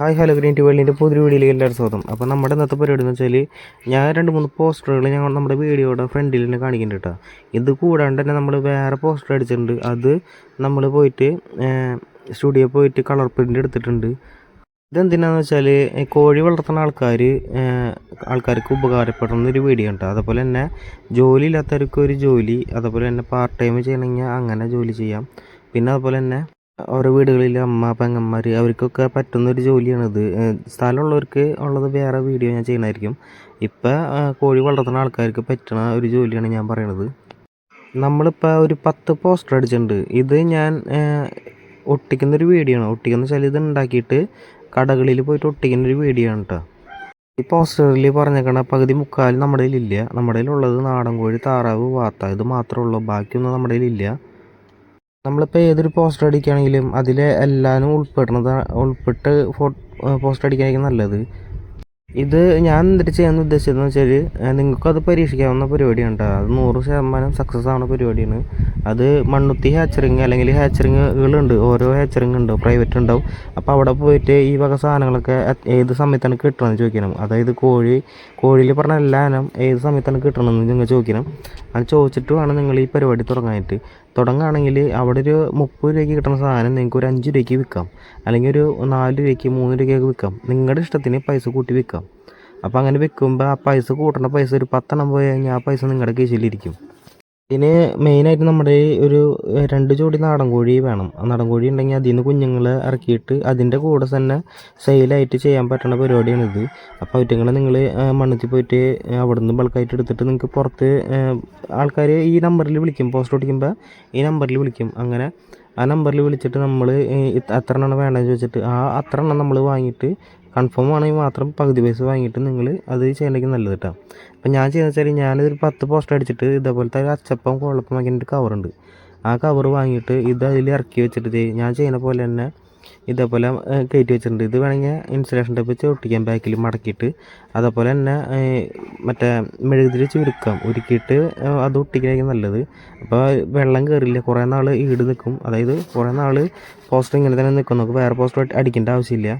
Hi hello green T വേൾഡിന്റെ പുതിയ വീഡിയോയിലേക്ക് എല്ലാവരും സ്വാഗതം. അപ്പോൾ നമ്മുടെ ഇന്നത്തെ പരിപാടി എന്ന് വെച്ചാൽ ഞാൻ രണ്ട് മൂന്ന് പോസ്റ്ററുകൾ ഞങ്ങൾ നമ്മുടെ വീഡിയോയുടെ ഫ്രണ്ടിൽ തന്നെ കാണിക്കുന്നുണ്ട് കേട്ടോ. ഇത് കൂടാണ്ട് തന്നെ നമ്മൾ വേറെ പോസ്റ്റർ അടിച്ചിട്ടുണ്ട്. അത് നമ്മൾ പോയിട്ട് സ്റ്റുഡിയോ പോയിട്ട് കളർ പ്രിന്റ് എടുത്തിട്ടുണ്ട്. ഇതെന്തിനാന്ന് വെച്ചാൽ കോഴി വളർത്തുന്ന ആൾക്കാർ ആൾക്കാർക്ക് ഉപകാരപ്പെടുന്ന ഒരു വീഡിയോ ഉണ്ട് അതുപോലെ തന്നെ ജോലി ഇല്ലാത്തവർക്ക് ഒരു ജോലി അതുപോലെ തന്നെ പാർട്ട് ടൈം ചെയ്യണമെങ്കിൽ അങ്ങനെ ജോലി ചെയ്യാം. പിന്നെ അതുപോലെ തന്നെ ഓരോ വീടുകളിൽ അമ്മ പെങ്ങന്മാർ അവർക്കൊക്കെ പറ്റുന്നൊരു ജോലിയാണിത് സ്ഥലമുള്ളവർക്ക് ഉള്ളത് വേറെ വീഡിയോ ഞാൻ ചെയ്യണമായിരിക്കും ഇപ്പം കോഴി വളർത്തുന്ന ആൾക്കാർക്ക് പറ്റുന്ന ഒരു ജോലിയാണ് ഞാൻ പറയണത്. നമ്മളിപ്പോൾ ഒരു പത്ത് പോസ്റ്റർ അടിച്ചിട്ടുണ്ട്. ഇത് ഞാൻ ഒട്ടിക്കുന്നൊരു വീഡിയോ ആണ് ഒട്ടിക്കുന്ന വെച്ചാൽ ഇത് ഉണ്ടാക്കിയിട്ട് കടകളിൽ പോയിട്ട് ഒട്ടിക്കുന്നൊരു വീഡിയോ ആണ് കേട്ടോ ഈ പോസ്റ്ററിൽ പറഞ്ഞേക്കണ പകുതി മുക്കാൽ നമ്മുടെ കയ്യിലില്ല. നമ്മുടെ കയ്യിലുള്ളത് നാടൻ കോഴി താറാവ് വാത്ത ഇത് മാത്രമേ ഉള്ളൂ. ബാക്കിയൊന്നും നമ്മുടെ കയ്യിലില്ല. നമ്മളിപ്പോൾ ഏതൊരു പോസ്റ്റർ അടിക്കുകയാണെങ്കിലും അതിലെ എല്ലാവരും ഉൾപ്പെടുന്നത് ഉൾപ്പെട്ട് ഫോ പോസ്റ്റർ അടിക്കാനായിരിക്കും നല്ലത്. ഇത് ഞാൻ എന്നിട്ട് ചെയ്യാൻ ഉദ്ദേശിച്ചതെന്ന് വെച്ചാൽ നിങ്ങൾക്കത് പരീക്ഷിക്കാവുന്ന പരിപാടിയാണ് കേട്ടോ അത് നൂറ് ശതമാനം സക്സസ് ആവുന്ന പരിപാടിയാണ്. അത് മണ്ണുത്തി ഹാച്ചറിങ് അല്ലെങ്കിൽ ഹാച്ചറിങ്ങുകളുണ്ട് ഓരോ ഹാച്ചറിങ് ഉണ്ട്. പ്രൈവറ്റ് ഉണ്ടാവും. അപ്പോൾ അവിടെ പോയിട്ട് ഈ വക സാധനങ്ങളൊക്കെ ഏത് സമയത്താണ് കിട്ടണമെന്ന് ചോദിക്കണം. അതായത് കോഴി കോഴിയിൽ പറഞ്ഞ എല്ലാ ഇനം ഏത് സമയത്താണ് കിട്ടണമെന്ന് നിങ്ങൾ ചോദിക്കണം. അത് ചോദിച്ചിട്ട് വേണം നിങ്ങൾ ഈ പരിപാടി തുടങ്ങാനായിട്ട്. തുടങ്ങുകയാണെങ്കിൽ അവിടെ ഒരു മുപ്പത് രൂപയ്ക്ക് കിട്ടുന്ന സാധനം നിങ്ങൾക്ക് ഒരു അഞ്ച് രൂപയ്ക്ക് വിൽക്കാം. അല്ലെങ്കിൽ ഒരു നാല് രൂപയ്ക്ക് മൂന്ന് രൂപയ്ക്ക് വിൽക്കാം. നിങ്ങളുടെ ഇഷ്ടത്തിന് പൈസ കൂട്ടി വിൽക്കാം. അപ്പോൾ അങ്ങനെ വിൽക്കുമ്പോൾ ആ പൈസ കൂട്ടേണ്ട പൈസ ഒരു പത്തെണ്ണം പോയി കഴിഞ്ഞാൽ ആ പൈസ നിങ്ങളുടെ കീശയിലിരിക്കും ഇതിന് മെയിനായിട്ട് നമ്മുടെ ഒരു രണ്ട് ജോഡി നാടൻ കോഴി വേണം. ആ നാടൻ കോഴി ഉണ്ടെങ്കിൽ അതിൽ നിന്ന് കുഞ്ഞുങ്ങളെ ഇറക്കിയിട്ട് അതിന്റെ കൂടെ തന്നെ സെയിലായിട്ട് ചെയ്യാൻ പറ്റുന്ന പരിപാടിയാണിത്. അപ്പോൾ അവറ്റങ്ങളെ നിങ്ങൾ മണ്ണത്തിൽ പോയിട്ട് അവിടെ നിന്ന് ബൾക്കായിട്ട് എടുത്തിട്ട് നിങ്ങൾക്ക് പുറത്ത് ആൾക്കാർ ഈ നമ്പറിൽ വിളിക്കും. പോസ്റ്റ് ഓടിക്കുമ്പോൾ ഈ നമ്പറിൽ വിളിക്കും. അങ്ങനെ ആ നമ്പറിൽ വിളിച്ചിട്ട് നമ്മൾ എത്ര എണ്ണം വേണമെന്ന് ചോദിച്ചിട്ട് ആ അത്ര എണ്ണം നമ്മൾ വാങ്ങിയിട്ട് കൺഫേം ആണെങ്കിൽ മാത്രം പകുതി പൈസ വാങ്ങിയിട്ട് നിങ്ങൾ അത് ചെയ്യണമെങ്കിൽ നല്ലത് കേട്ടോ അപ്പം ഞാൻ ചെയ്യുന്നത് വെച്ചാൽ ഞാനിതൊരു പത്ത് പോസ്റ്റർ അടിച്ചിട്ട് ഇതേപോലത്തെ ഒരു അച്ചപ്പം കുഴപ്പം വാങ്ങിയിട്ട് കവറുണ്ട് ആ കവർ വാങ്ങിയിട്ട് ഇത് അതിൽ ഇറക്കി വെച്ചിട്ട് ഞാൻ ചെയ്യുന്ന പോലെ തന്നെ ഇതേപോലെ കയറ്റി വെച്ചിട്ടുണ്ട്. ഇത് വേണമെങ്കിൽ ഇൻസുലേഷൻ ടൈപ്പ് വെച്ച് ഒട്ടിക്കാം ബാക്കിൽ മടക്കിയിട്ട്. അതേപോലെ തന്നെ മറ്റേ മെഴുകുതിരി ചുരുക്കാം. ഉരുക്കിയിട്ട് അത് ഒട്ടിക്കായിരിക്കും നല്ലത്. അപ്പോൾ വെള്ളം കയറില്ല കുറേ നാൾ ഈട് നിൽക്കും അതായത് കുറേ നാൾ പോസ്റ്റർ ഇങ്ങനെ തന്നെ നിൽക്കും നമുക്ക് വേറെ പോസ്റ്റർ അടിക്കേണ്ട ആവശ്യമില്ല.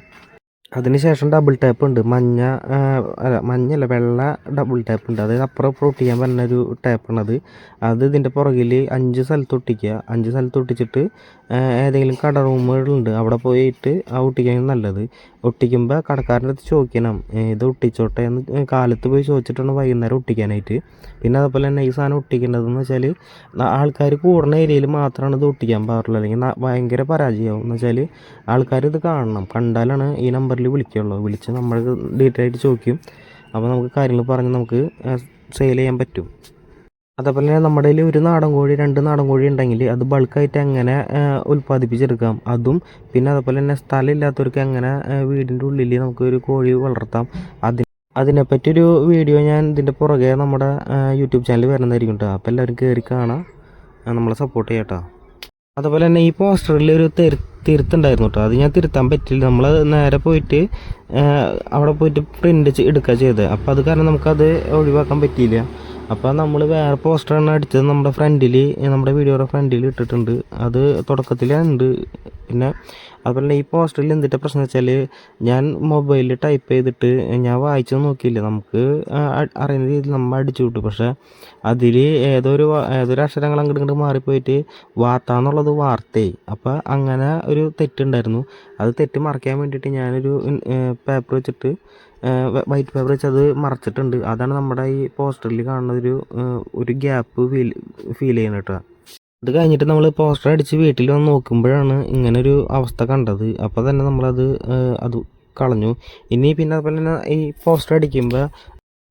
അതിനുശേഷം ഡബിൾ ടാപ്പ് ഉണ്ട്. മഞ്ഞ അല്ല മഞ്ഞല്ല വെള്ള ഡബിൾ ടാപ്പ് ഉണ്ട്. അതായത് അപ്പുറം ഇപ്പുറം ഒരു ടാപ്പാണത് അത്. ഇതിന്റെ പുറകിൽ അഞ്ച് സ്ഥലത്ത് ഒട്ടിക്കുക. അഞ്ച് സ്ഥലത്ത് ഒട്ടിച്ചിട്ട് ഏതെങ്കിലും കട റൂമുകളുണ്ട് അവിടെ പോയിട്ട് ആ ഒട്ടിക്കാൻ നല്ലത്. ഒട്ടിക്കുമ്പോൾ കടക്കാരന്റെ അടുത്ത് ചോദിക്കണം ഇത് ഒട്ടിച്ചോട്ടെ? എന്ന് കാലത്ത് പോയി ചോദിച്ചിട്ടാണ് വൈകുന്നേരം ഒട്ടിക്കാനായിട്ട്. പിന്നെ അതുപോലെ തന്നെ ഈ സാധനം ഒട്ടിക്കേണ്ടതെന്ന് വെച്ചാൽ ആൾക്കാർ കൂടുന്ന ഏരിയയിൽ മാത്രമാണ് ഇത് ഒട്ടിക്കാൻ പാടുള്ളൂ. അല്ലെങ്കിൽ ഭയങ്കര പരാജയമാവും. എന്ന് വെച്ചാൽ ആൾക്കാർ ഇത് കാണണം. കണ്ടാലാണ് ഈ നമ്പറിൽ വിളിക്കുകയുള്ളൂ വിളിച്ച് നമ്മൾ ഡീറ്റെയിൽ ആയിട്ട് ചോദിക്കും. അപ്പോൾ നമുക്ക് കാര്യങ്ങൾ പറഞ്ഞ് നമുക്ക് സെയിൽ ചെയ്യാൻ പറ്റും. അതേപോലെ തന്നെ നമ്മുടെ കയ്യിൽ ഒരു നാടൻ കോഴി രണ്ട് നാടൻ കോഴി ഉണ്ടെങ്കിൽ അത് ബൾക്കായിട്ട് എങ്ങനെ ഉൽപ്പാദിപ്പിച്ചെടുക്കാം? അതും പിന്നെ അതേപോലെ തന്നെ സ്ഥലമില്ലാത്തവർക്ക് എങ്ങനെ വീടിന്റെ ഉള്ളിൽ നമുക്ക് ഒരു കോഴി വളർത്താം? അതിന് അതിനെപ്പറ്റി ഒരു വീഡിയോ ഞാൻ ഇതിന്റെ പുറകെ നമ്മുടെ യൂട്യൂബ് ചാനൽ വരുന്നതായിരിക്കും കേട്ടോ അപ്പോൾ എല്ലാവരും കയറി കാണാം. നമ്മളെ സപ്പോർട്ട് ചെയ്യാം കേട്ടോ അതുപോലെ തന്നെ ഈ പോസ്റ്ററിൽ ഒരു തിരു തിരുത്തുണ്ടായിരുന്നു കേട്ടോ. അത് ഞാൻ തിരുത്താൻ പറ്റില്ല നമ്മൾ നേരെ പോയിട്ട് അവിടെ പോയിട്ട് പ്രിന്റ് എടുക്കുക ചെയ്തത്. അപ്പോൾ അത് കാരണം നമുക്കത് ഒഴിവാക്കാൻ പറ്റിയില്ല. അപ്പോൾ നമ്മൾ വേറെ പോസ്റ്റർ പോസ്റ്ററാണ് അടിച്ചത്. നമ്മുടെ ഫ്രണ്ടിൽ നമ്മുടെ വീഡിയോയുടെ ഫ്രണ്ടിൽ ഇട്ടിട്ടുണ്ട്. അത് തുടക്കത്തിലുണ്ട്. പിന്നെ അതുപോലെ ഈ പോസ്റ്ററിൽ എന്തിട്ട പ്രശ്നം വെച്ചാൽ ഞാൻ മൊബൈലിൽ ടൈപ്പ് ചെയ്തിട്ട് ഞാൻ വായിച്ചു നോക്കിയില്ല. നമുക്ക് അറിയുന്ന രീതിയിൽ നമ്മൾ അടിച്ചു വിട്ടു. പക്ഷേ അതിൽ ഏതൊരു ഏതൊരു അക്ഷരങ്ങൾ അങ്ങോട്ട് ഇങ്ങോട്ട് മാറിപ്പോയിട്ട് വാർത്ത എന്നുള്ളത് വാർത്തയായി. അപ്പോൾ അങ്ങനെ ഒരു തെറ്റുണ്ടായിരുന്നു. അത് തെറ്റ് മറയ്ക്കാൻ വേണ്ടിയിട്ട് ഞാനൊരു പേപ്പർ വെച്ചിട്ട് വൈറ്റ് പേപ്പർ വെച്ച് അത് മറച്ചിട്ടുണ്ട്. അതാണ് നമ്മുടെ ഈ പോസ്റ്ററിൽ കാണുന്ന ഒരു ഒരു ഗ്യാപ്പ് ഫീൽ ഫീൽ ചെയ്യണം കേട്ടോ. അത് കഴിഞ്ഞിട്ട് നമ്മൾ പോസ്റ്റർ അടിച്ച് വീട്ടിൽ വന്ന് നോക്കുമ്പോഴാണ് ഇങ്ങനൊരു അവസ്ഥ കണ്ടത്. അപ്പോൾ തന്നെ നമ്മളത് അത് കളഞ്ഞു. ഇനി പിന്നെ അതുപോലെ തന്നെ ഈ പോസ്റ്റർ അടിക്കുമ്പോൾ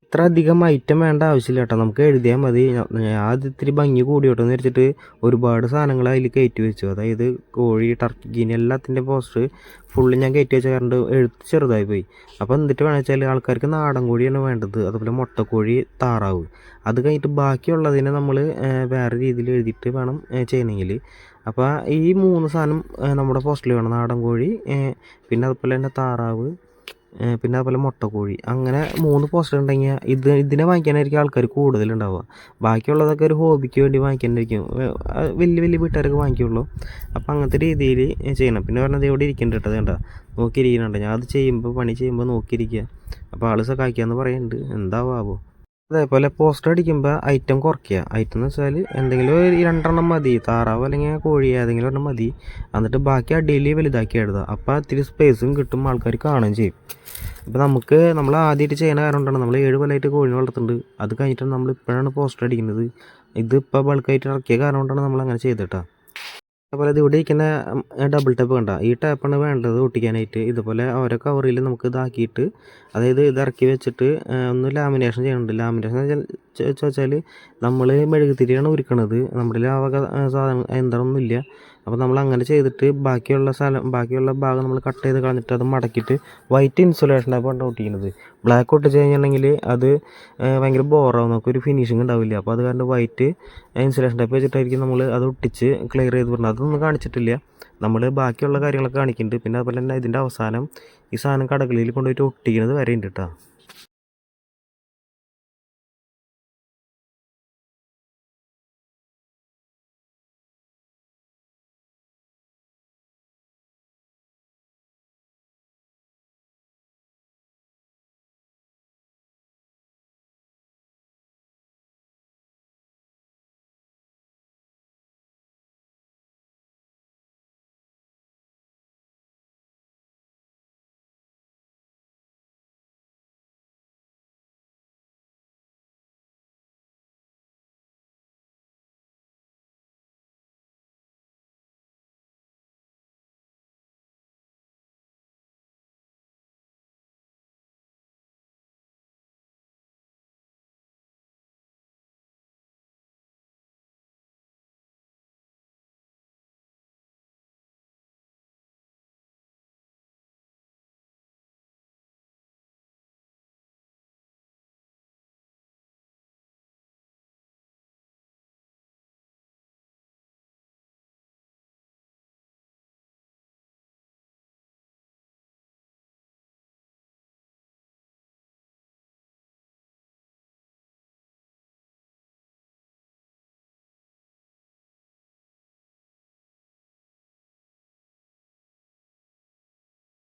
ഇത്ര അധികം ഐറ്റം വേണ്ട ആവശ്യമില്ല കേട്ടോ. നമുക്ക് എഴുതിയാൽ മതി. അത് ഇത്തിരി ഭംഗി കൂടിയോട്ടെ എന്ന് വെച്ചിട്ട് ഒരുപാട് സാധനങ്ങൾ അതിൽ കയറ്റി വെച്ചു. അതായത് കോഴി ടർക്കി എല്ലാത്തിന്റെ പോസ്റ്റർ ഫുള്ള് ഞാൻ കയറ്റി വെച്ച കാരണം എഴുത്ത് ചെറുതായി പോയി. അപ്പോൾ എന്നിട്ട് വേണമെന്ന് വെച്ചാൽ ആൾക്കാർക്ക് നാടൻ കോഴിയാണ് വേണ്ടത്. അതുപോലെ മുട്ടക്കോഴി താറാവ്. അത് കഴിഞ്ഞിട്ട് ബാക്കിയുള്ളതിനെ നമ്മൾ വേറെ രീതിയിൽ എഴുതിയിട്ട് വേണം ചെയ്യണമെങ്കിൽ അപ്പോൾ ഈ മൂന്ന് സാധനം നമ്മുടെ പോസ്റ്ററിൽ വേണം. നാടൻ കോഴി പിന്നെ അതുപോലെ തന്നെ താറാവ് പിന്നെ അതുപോലെ മുട്ടക്കോഴി. അങ്ങനെ മൂന്ന് പോസ്റ്റർ ഉണ്ടെങ്കിൽ ഇത് ഇതിനെ വാങ്ങിക്കാനായിരിക്കും ആൾക്കാർ കൂടുതലുണ്ടാവുക. ബാക്കിയുള്ളതൊക്കെ ഒരു ഹോബിക്ക് വേണ്ടി വാങ്ങിക്കാനായിരിക്കും. വലിയ വലിയ വീട്ടുകാരൊക്കെ വാങ്ങിക്കുള്ളൂ. അപ്പോൾ അങ്ങനത്തെ രീതിയിൽ ചെയ്യണം. പിന്നെ പറഞ്ഞത് ഇവിടെ ഇരിക്കുന്നുണ്ട് കേട്ടോ നോക്കിയിരിക്കുന്നുണ്ട്. ഞാൻ അത് ചെയ്യുമ്പോൾ പണി ചെയ്യുമ്പോൾ നോക്കിയിരിക്കുക. അപ്പോൾ ആൾ സഹായിക്കാമെന്ന് പറയുന്നുണ്ട്. എന്താവാവോ അതേപോലെ പോസ്റ്റർ അടിക്കുമ്പോൾ ഐറ്റം കുറയ്ക്കുക. ഐറ്റം എന്ന് വെച്ചാൽ എന്തെങ്കിലും ഒരു രണ്ടെണ്ണം മതി. താറാവ് അല്ലെങ്കിൽ കോഴി ഏതെങ്കിലും ഒരെണ്ണം മതി. എന്നിട്ട് ബാക്കി അടിയിൽ വലുതാക്കി എഴുതുക അപ്പോൾ ഇത്തിരി സ്പേസും കിട്ടും. ആൾക്കാർ കാണുകയും ചെയ്യും. അപ്പോൾ നമുക്ക് നമ്മൾ ആദ്യമായിട്ട് ചെയ്യുന്ന കാരണം കൊണ്ടാണ്. നമ്മൾ ഏഴ് കൊല്ലമായിട്ട് കോഴിനെ വളർത്തുന്നുണ്ട്. അത് കഴിഞ്ഞിട്ടാണ് നമ്മൾ ഇപ്പോഴാണ് പോസ്റ്റർ അടിക്കുന്നത്. ഇതിപ്പോൾ ബൾക്കായിട്ട് ഇറക്കിയ കാരണം കൊണ്ടാണ് നമ്മൾ അങ്ങനെ ചെയ്തിട്ടാ അതുപോലെ ഇത് ഇവിടെ ഇരിക്കുന്ന ഡബിൾ ടാപ്പ് കണ്ട? ഈ ടാപ്പാണ് വേണ്ടത് ഒട്ടിക്കാനായിട്ട്. ഇതുപോലെ ഓരോ കവറിൽ നമുക്ക് ഇതാക്കിയിട്ട് അതായത് ഇത് ഇറക്കി വെച്ചിട്ട് ഒന്ന് ലാമിനേഷൻ ചെയ്യുന്നുണ്ട് ലാമിനേഷൻ വെച്ചാൽ നമ്മൾ മെഴുകുതിരിയാണ് ഒരുക്കണത്. നമ്മുടെ ആ വക ആ, സാധനം യന്ത്രമൊന്നുമില്ല അപ്പോൾ നമ്മൾ അങ്ങനെ ചെയ്തിട്ട് ബാക്കിയുള്ള സ്ഥലം ബാക്കിയുള്ള ഭാഗം നമ്മൾ കട്ട് ചെയ്ത് കളഞ്ഞിട്ട് അത് മടക്കിയിട്ട് വൈറ്റ് ഇൻസുലേഷൻ പണ്ട് ഒട്ടിക്കുന്നത്. ബ്ലാക്ക് ഒട്ടിച്ച് കഴിഞ്ഞിട്ടുണ്ടെങ്കിൽ അത് ഭയങ്കര ബോറാവും നമുക്ക് ഒരു ഫിനിഷിംഗ് ഉണ്ടാവില്ല. അപ്പോൾ അത് കാരണം വൈറ്റ് ഇൻസുലേഷൻ ടൈപ്പ് വെച്ചിട്ടായിരിക്കും നമ്മൾ അത് ഒട്ടിച്ച് ക്ലിയർ ചെയ്ത് വിടുന്നത് അതൊന്നും കാണിച്ചിട്ടില്ല. നമ്മൾ ബാക്കിയുള്ള കാര്യങ്ങളൊക്കെ കാണിക്കുന്നുണ്ട്. പിന്നെ അതുപോലെ തന്നെ ഇതിന്റെ അവസാനം ഈ സാധനം കടകളിൽ കൊണ്ടുപോയിട്ട് ഒട്ടിക്കുന്നത് വരെ ഉണ്ട് കേട്ടോ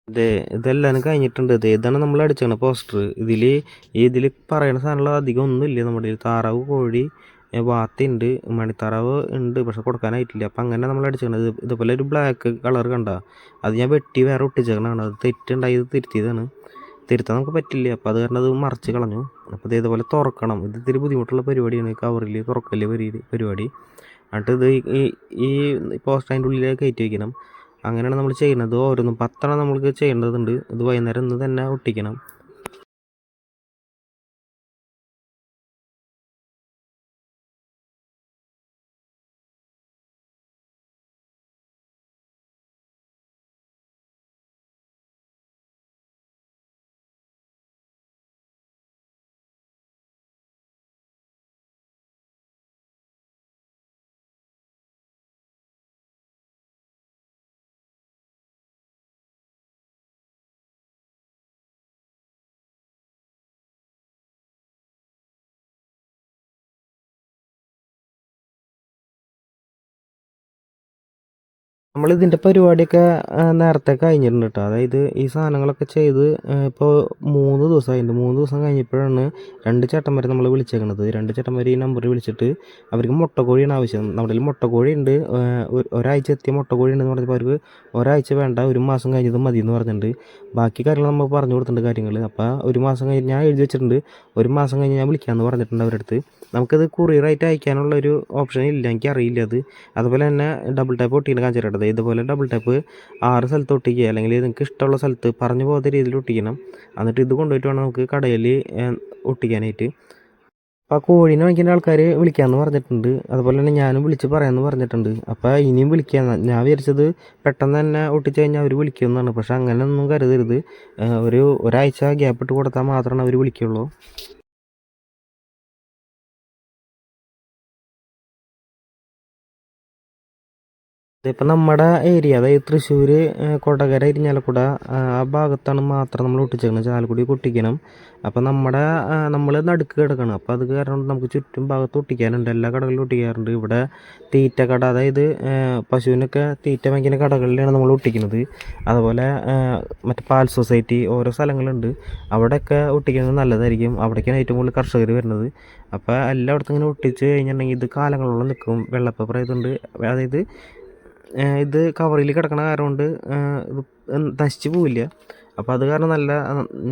ഇതേ ഇതെല്ലാം കഴിഞ്ഞിട്ടുണ്ട്. ഇത് ഇതാണ് നമ്മൾ അടിച്ചത് പോസ്റ്റർ ഇതിൽ ഇതിൽ പറയുന്ന സാധനങ്ങൾ അധികം ഒന്നുമില്ല. നമ്മുടെ താറാവ് കോഴി ഏ, വാത്തുണ്ട് മണിത്താറാവ് ഉണ്ട് പക്ഷെ കൊടുക്കാനായിട്ടില്ല. അപ്പം അങ്ങനെ നമ്മൾ അടിച്ചത് ഇതുപോലെ ഒരു ബ്ലാക്ക് കളർ കണ്ട അത് ഞാൻ വെട്ടി വേറെ ഒട്ടിച്ചേക്കണതാണ്. അത് തെറ്റുണ്ടായി ഇത് തിരുത്തിയതാണ്. തിരുത്താൻ നമുക്ക് പറ്റില്ല. അപ്പോൾ അത് കാരണം അത് മറച്ച് കളഞ്ഞു. അപ്പോൾ ഇത് ഇതുപോലെ തുറക്കണം. ഇത് ഇത്തിരി ബുദ്ധിമുട്ടുള്ള പരിപാടിയാണ്. കവറിൽ തുറക്കൽ പരി- പരിപാടി. എന്നിട്ട് ഇത് ഈ ഈ പോസ്റ്റ് അതിന്റെ ഉള്ളിലേക്ക് കയറ്റി വയ്ക്കണം അങ്ങനെയാണ് നമ്മൾ ചെയ്യുന്നത്. ഓരോന്നും പത്തെണ്ണം നമ്മൾക്ക് ചെയ്യേണ്ടതുണ്ട്. ഇത് വൈകുന്നേരം ഇന്ന് തന്നെ ഒട്ടിക്കണം. നമ്മൾ ഇതിന്റെ പരിപാടിയൊക്കെ നേരത്തെ കഴിഞ്ഞിട്ടുണ്ട് കേട്ടോ അതായത് ഈ സാധനങ്ങളൊക്കെ ചെയ്ത് ഇപ്പോൾ മൂന്ന് ദിവസമായിട്ടുണ്ട് മൂന്ന് ദിവസം കഴിഞ്ഞപ്പോഴാണ് രണ്ട് ചേട്ടന്മാരെ നമ്മൾ വിളിച്ചേക്കണത്. രണ്ട് ചേട്ടന്മാർ ഈ നമ്പറിൽ വിളിച്ചിട്ട് അവർക്ക് മുട്ടക്കോഴിയാണ് ആവശ്യം. നമ്മുടെ മുട്ടക്കോഴി ഉണ്ട് ഒരു- ഒരാഴ്ച എത്തിയ മുട്ടക്കോഴി ഉണ്ടെന്ന് പറഞ്ഞപ്പോൾ അവർക്ക് ഒരാഴ്ച വേണ്ട ഒരു മാസം കഴിഞ്ഞത് മതി എന്ന് പറഞ്ഞിട്ടുണ്ട്. ബാക്കി കാര്യങ്ങൾ നമ്മൾ പറഞ്ഞു കൊടുത്തിട്ടുണ്ട് കാര്യങ്ങൾ അപ്പോൾ ഒരു മാസം കഴിഞ്ഞ് ഞാൻ എഴുതി വെച്ചിട്ടുണ്ട്. ഒരു മാസം കഴിഞ്ഞ് ഞാൻ വിളിക്കാമെന്ന് പറഞ്ഞിട്ടുണ്ട് അവരുടെ അടുത്ത് നമുക്കത് കൊറിയറായിട്ട് അയക്കാനുള്ള ഒരു ഓപ്ഷൻ ഇല്ല. എനിക്കറിയില്ല അത്. അതുപോലെ തന്നെ ഡബിൾ ടാപ്പ് ഒട്ടിക്കുന്ന കാണിച്ചു തരട്ടത് ഇതുപോലെ ഡബിൾ ടാപ്പ് ആറ് സ്ഥലത്ത് ഒട്ടിക്കുക. അല്ലെങ്കിൽ നിങ്ങൾക്ക് ഇഷ്ടമുള്ള സ്ഥലത്ത് പറഞ്ഞു പോകാത്ത രീതിയിൽ ഒട്ടിക്കണം. എന്നിട്ട് ഇത് കൊണ്ടുപോയിട്ട് വേണം നമുക്ക് കടയിൽ ഒട്ടിക്കാനായിട്ട്. അപ്പോൾ ആ കോഴീനെ വാങ്ങിക്കുന്ന ആൾക്കാർ വിളിക്കാമെന്ന് പറഞ്ഞിട്ടുണ്ട്. അതുപോലെ തന്നെ ഞാനും വിളിച്ച് പറയാമെന്ന് പറഞ്ഞിട്ടുണ്ട്. അപ്പോൾ ഇനിയും വിളിക്കാം ഞാൻ വിചാരിച്ചത് പെട്ടെന്ന് തന്നെ ഒട്ടിച്ച് കഴിഞ്ഞാൽ അവർ വിളിക്കുമെന്നാണ്. പക്ഷെ അങ്ങനെയൊന്നും കരുതരുത്. ഒരു ഒരാഴ്ച ഗ്യാപ്പ് ഇട്ട് കൊടുത്താൽ മാത്രമാണ് അവർ വിളിക്കുള്ളൂ. ഇതിപ്പോൾ നമ്മുടെ ഏരിയ അതായത് തൃശ്ശൂർ കൊടകര ഇരിഞ്ഞാലക്കുട ആ ഭാഗത്താണ് മാത്രം നമ്മൾ ഒട്ടിച്ചേക്കുന്നത് ചാലക്കുടി ഒട്ടിക്കണം അപ്പോൾ നമ്മുടെ നമ്മൾ നടുക്ക് കിടക്കണം. അപ്പോൾ അത് കാരണം നമുക്ക് ചുറ്റും ഭാഗത്ത് ഒട്ടിക്കാനുണ്ട്. എല്ലാ കടകളിലും ഒട്ടിക്കാറുണ്ട്. ഇവിടെ തീറ്റ കട അതായത് പശുവിനൊക്കെ തീറ്റ വാങ്ങിക്കുന്ന കടകളിലാണ് നമ്മൾ ഒട്ടിക്കുന്നത്. അതുപോലെ മറ്റേ പാൽ സൊസൈറ്റി ഓരോ സ്ഥലങ്ങളുണ്ട്. അവിടെയൊക്കെ ഒട്ടിക്കുന്നത് നല്ലതായിരിക്കും. അവിടേക്കാണ് ഏറ്റവും കൂടുതൽ കർഷകർ വരുന്നത്. അപ്പോൾ എല്ലായിടത്തും ഇങ്ങനെ ഒട്ടിച്ച് കഴിഞ്ഞിട്ടുണ്ടെങ്കിൽ ഇത് കാലങ്ങളോളം നിൽക്കും. വെള്ളപ്പേപ്പർ അതായത് ഇത് കവറിൽ കിടക്കണ കാരണം കൊണ്ട് നശിച്ചു പോവില്ല. അപ്പോൾ അത് കാരണം നല്ല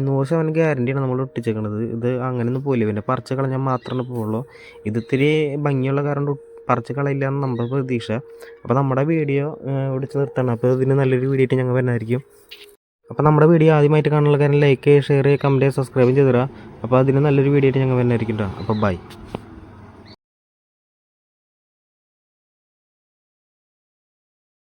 നൂറ് ശതമാനം ഗ്യാരണ്ടിയാണ് നമ്മൾ ഒട്ടിച്ചേക്കണത്. ഇത് അങ്ങനെയൊന്നും പോവില്ല. പിന്നെ പറിച്ച് കളഞ്ഞാൽ മാത്രമേ പോവുള്ളൂ. ഇത് ഇത്തിരി ഭംഗിയുള്ള കാരണം പറിച്ച് കളയില്ല എന്ന് നമ്മുടെ പ്രതീക്ഷ. അപ്പോൾ നമ്മുടെ വീഡിയോ വിളിച്ച് നിർത്തണം. അപ്പോൾ ഇതിന് നല്ലൊരു വീഡിയോ ആയിട്ട് ഞങ്ങൾ വരുന്നതായിരിക്കും. അപ്പോൾ നമ്മുടെ വീഡിയോ ആദ്യമായിട്ട് കാണാനുള്ള കാര്യം ലൈക്ക് ഷെയർ കമന്റ് സബ്സ്ക്രൈബ് ചെയ്തിടുക. അപ്പോൾ അതിന് നല്ലൊരു വീഡിയോ ആയിട്ട് ഞങ്ങൾ വരുന്നതായിരിക്കും കേട്ടോ അപ്പോൾ ബൈ